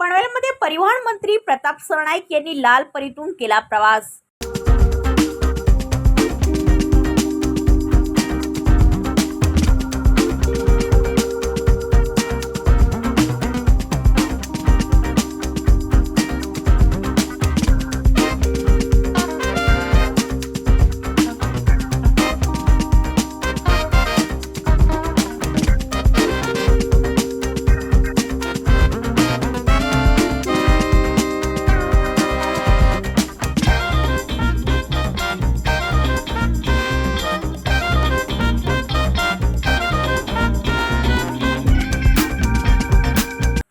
पनवेलमध्ये परिवहन मंत्री प्रताप सरनाईक यांनी लाल परीतून केला प्रवास.